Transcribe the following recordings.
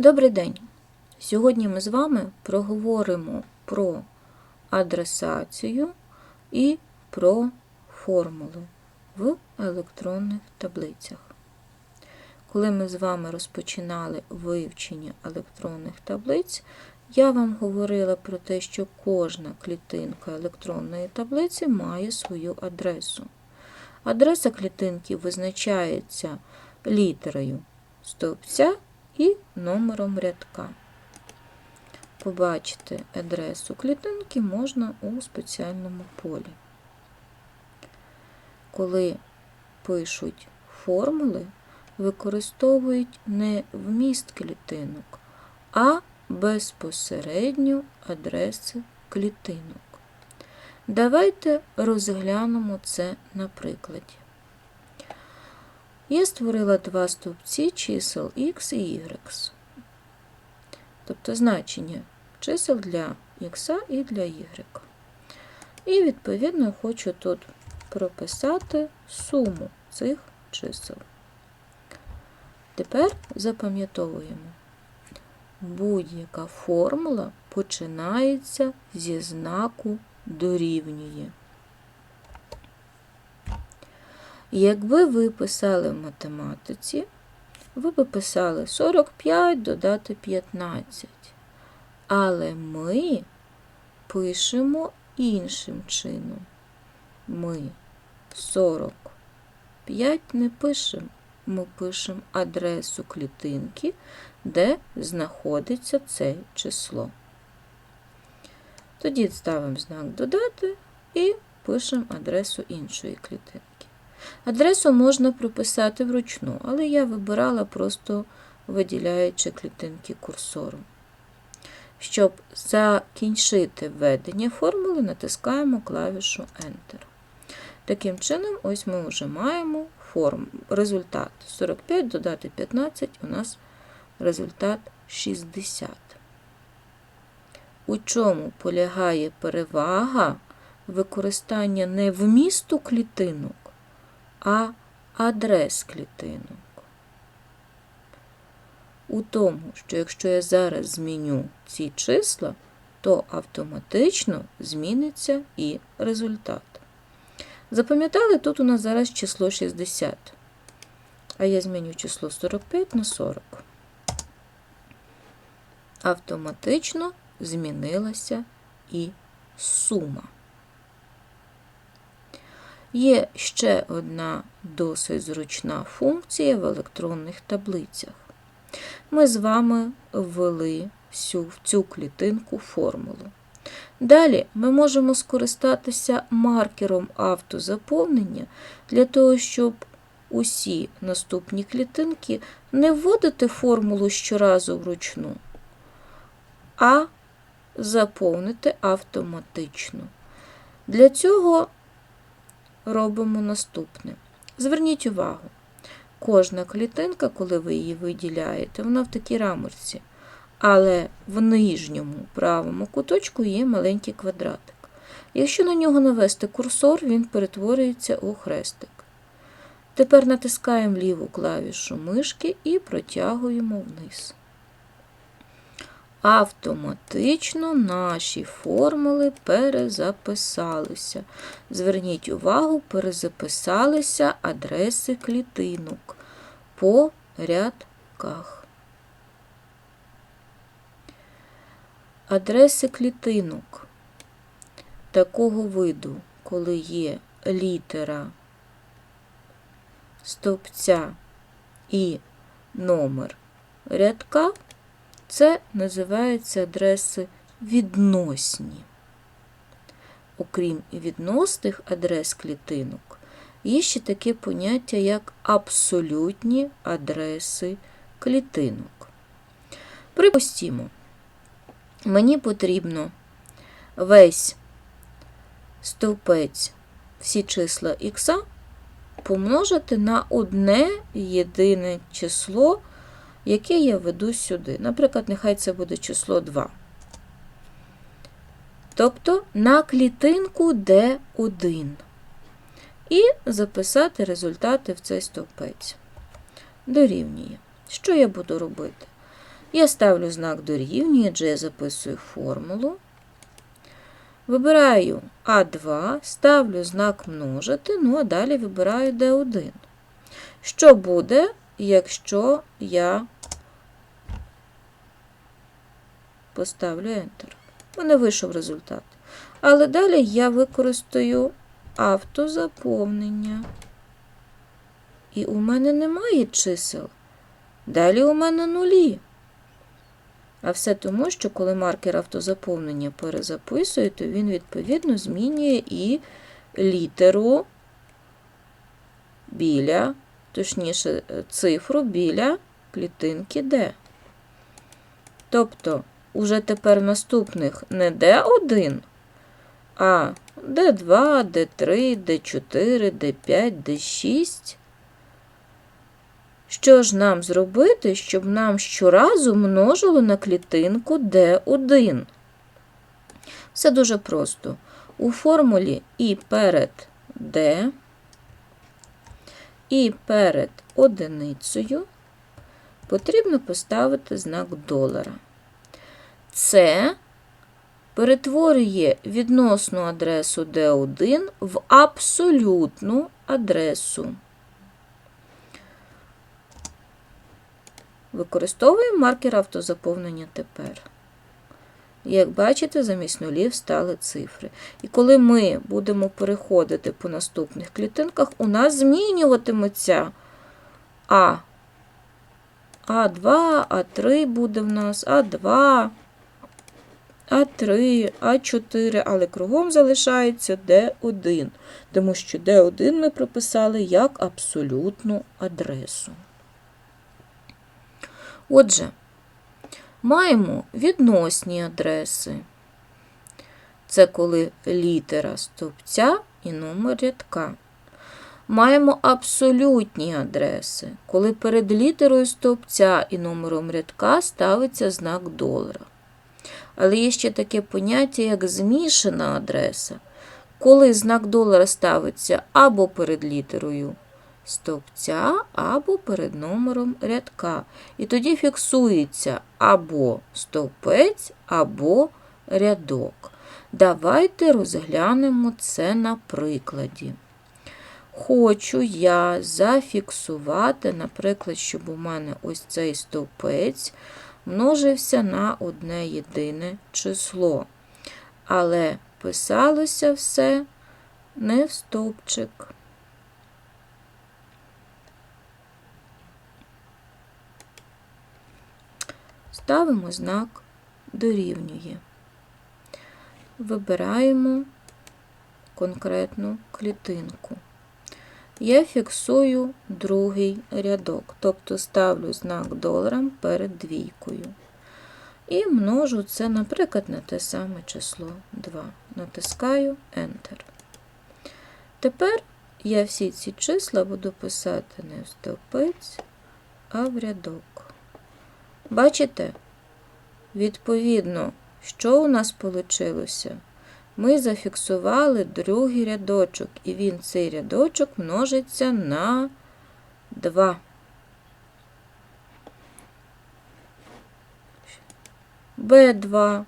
Добрий день! Сьогодні ми з вами проговоримо про адресацію і про формули в електронних таблицях. Коли ми з вами розпочинали вивчення електронних таблиць, я вам говорила про те, що кожна клітинка електронної таблиці має свою адресу. Адреса клітинки визначається літерою стовпця і номером рядка. Побачити адресу клітинки можна у спеціальному полі. Коли пишуть формули, використовують не вміст клітинок, а безпосередньо адреси клітинок. Давайте розглянемо це на прикладі. Я створила два стовпці чисел x і y, тобто значення чисел для x і для y. І, відповідно, хочу тут прописати суму цих чисел. Тепер запам'ятовуємо. Будь-яка формула починається зі знаку дорівнює. Якби ви писали в математиці, ви б писали 45 додати 15. Але ми пишемо іншим чином. Ми 45 не пишемо. Ми пишемо адресу клітинки, де знаходиться це число. Тоді ставимо знак додати і пишемо адресу іншої клітинки. Адресу можна прописати вручну, але я вибирала просто виділяючи клітинки курсором. Щоб закінчити введення формули, натискаємо клавішу Enter. Таким чином, ось ми вже маємо форм, результат 45 додати 15, у нас результат 60. У чому полягає перевага використання не вмісту клітинок, а адрес клітинок. У тому, що якщо я зараз зміню ці числа, то автоматично зміниться і результат. Запам'ятали, тут у нас зараз число 60, а я зміню число 45 на 40. Автоматично змінилася і сума. Є ще одна досить зручна функція в електронних таблицях. Ми з вами ввели всю, в цю клітинку формулу. Далі ми можемо скористатися маркером автозаповнення для того, щоб усі наступні клітинки не вводити формулу щоразу вручну, а заповнити автоматично. Для цього робимо наступне. Зверніть увагу, кожна клітинка, коли ви її виділяєте, вона в такій рамочці. Але в нижньому правому куточку є маленький квадратик. Якщо на нього навести курсор, він перетворюється у хрестик. Тепер натискаємо ліву клавішу мишки і протягуємо вниз. Автоматично наші формули перезаписалися. Зверніть увагу, перезаписалися адреси клітинок по рядках. Адреси клітинок такого виду, коли є літера стовпця і номер рядка, це називаються адреси відносні. Окрім відносних адрес клітинок, є ще таке поняття, як абсолютні адреси клітинок. Припустімо, мені потрібно весь стовпець, всі числа х помножити на одне єдине число, яке я веду сюди. Наприклад, нехай це буде число 2. Тобто на клітинку D1. І записати результати в цей стовпець. Дорівнює. Що я буду робити? Я ставлю знак дорівнює, адже я записую формулу. Вибираю А2, ставлю знак множити, ну а далі вибираю D1. Що буде, якщо я поставлю Enter? Мене вийшов результат. Але далі я використаю автозаповнення. І у мене немає чисел. Далі у мене нулі. А все тому, що коли маркер автозаповнення перезаписує, то він відповідно змінює і літеру біля, точніше, цифру біля клітинки D. Тобто, уже тепер наступних не D1, а D2, D3, D4, D5, D6. Що ж нам зробити, щоб нам щоразу множило на клітинку D1? Все дуже просто. У формулі і перед D, і перед одиницею потрібно поставити знак долара. Це перетворює відносну адресу D1 в абсолютну адресу. Використовуємо маркер автозаповнення тепер. Як бачите, замість нулів стали цифри. І коли ми будемо переходити по наступних клітинках, у нас змінюватиметься А. А2, А3 буде в нас, А2, А3, А4, але кругом залишається Д1, тому що Д1 ми прописали як абсолютну адресу. Отже, маємо відносні адреси. Це коли літера стовпця і номер рядка. Маємо абсолютні адреси, коли перед літерою стовпця і номером рядка ставиться знак долара. Але є ще таке поняття, як змішана адреса, коли знак долара ставиться або перед літерою стовпця або перед номером рядка. І тоді фіксується або стовпець, або рядок. Давайте розглянемо це на прикладі. Хочу я зафіксувати, наприклад, щоб у мене ось цей стовпець множився на одне єдине число. Але писалося все не в стовпчик. Ставимо знак дорівнює. Вибираємо конкретну клітинку. Я фіксую другий рядок, тобто ставлю знак доларом перед двійкою. І множу це, наприклад, на те саме число 2. Натискаю Enter. Тепер я всі ці числа буду писати не в стовпець, а в рядок. Бачите? Відповідно, що у нас вийшло? Ми зафіксували другий рядочок, і він цей рядочок множиться на 2. Б2.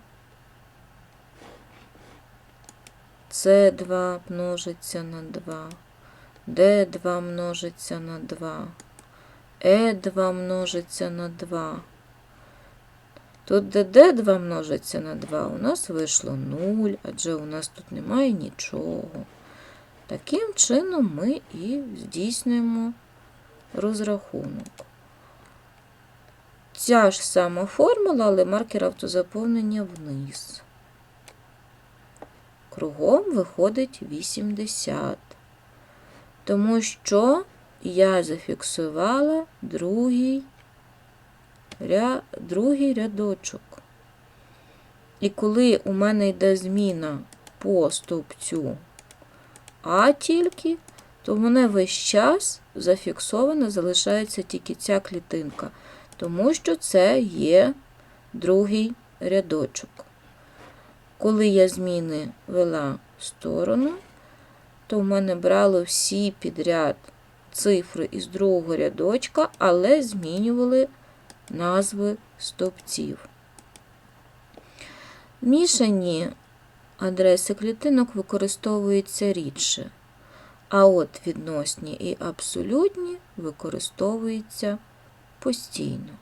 С2 множиться на 2. Д2 множиться на 2. Е2 множиться на 2. Тут де d2 множиться на 2, у нас вийшло 0, адже у нас тут немає нічого. Таким чином ми і здійснюємо розрахунок. Ця ж сама формула, але маркер автозаповнення вниз. Кругом виходить 80. Тому що я зафіксувала другий ря... другий рядочок. І коли у мене йде зміна по стовпцю А тільки, то в мене весь час зафіксована залишається тільки ця клітинка, тому що це є другий рядочок. Коли я зміни вела сторону, то в мене брало всі підряд цифри із другого рядочка, але змінювали назви стовпців. Мішані адреси клітинок використовуються рідше, а от відносні і абсолютні використовуються постійно.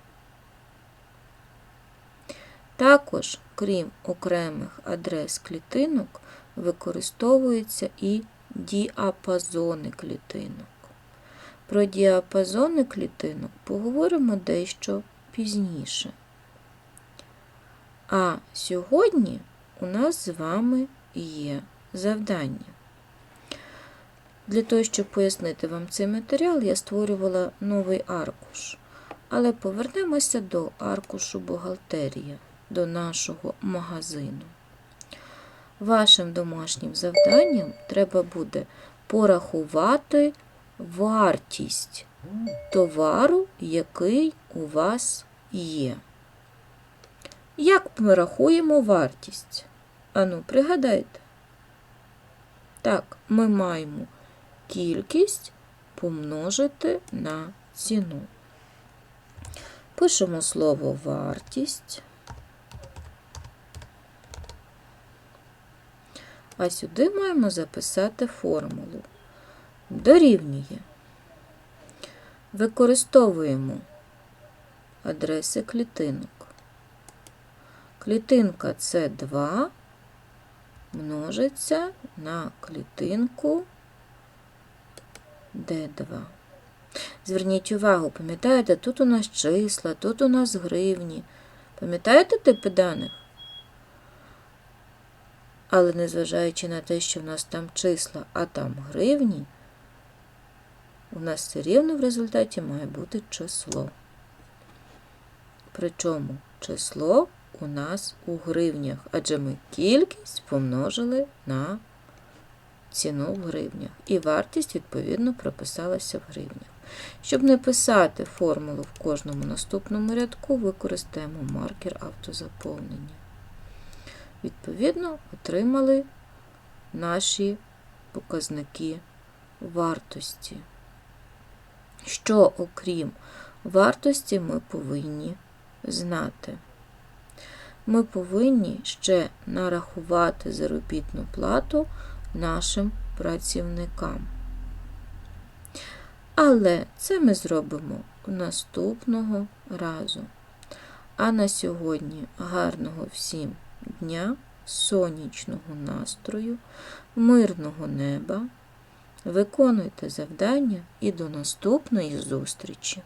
Також, крім окремих адрес клітинок, використовуються і діапазони клітинок. Про діапазони клітинок поговоримо дещо пізніше. А сьогодні у нас з вами є завдання. Для того, щоб пояснити вам цей матеріал, я створювала новий аркуш. Але повернемося до аркушу бухгалтерія, до нашого магазину. Вашим домашнім завданням треба буде порахувати вартість товару, який у вас є. Як ми рахуємо вартість? Ану, пригадайте. Так, ми маємо кількість помножити на ціну. Пишемо слово вартість. А сюди маємо записати формулу. Дорівнює. Використовуємо адреси клітинок. Клітинка С2 множиться на клітинку Д2. Зверніть увагу, пам'ятаєте, тут у нас числа, тут у нас гривні. Пам'ятаєте типи даних? Але незважаючи на те, що в нас там числа, а там гривні, у нас все рівно в результаті має бути число. Причому число у нас у гривнях, адже ми кількість помножили на ціну в гривнях. І вартість, відповідно, прописалася в гривнях. Щоб не писати формулу в кожному наступному рядку, використаємо маркер автозаповнення. Відповідно, отримали наші показники вартості. Що, окрім вартості, ми повинні знати. Ми повинні ще нарахувати заробітну плату нашим працівникам. Але це ми зробимо наступного разу. А на сьогодні гарного всім дня, сонячного настрою, мирного неба. Виконуйте завдання і до наступної зустрічі!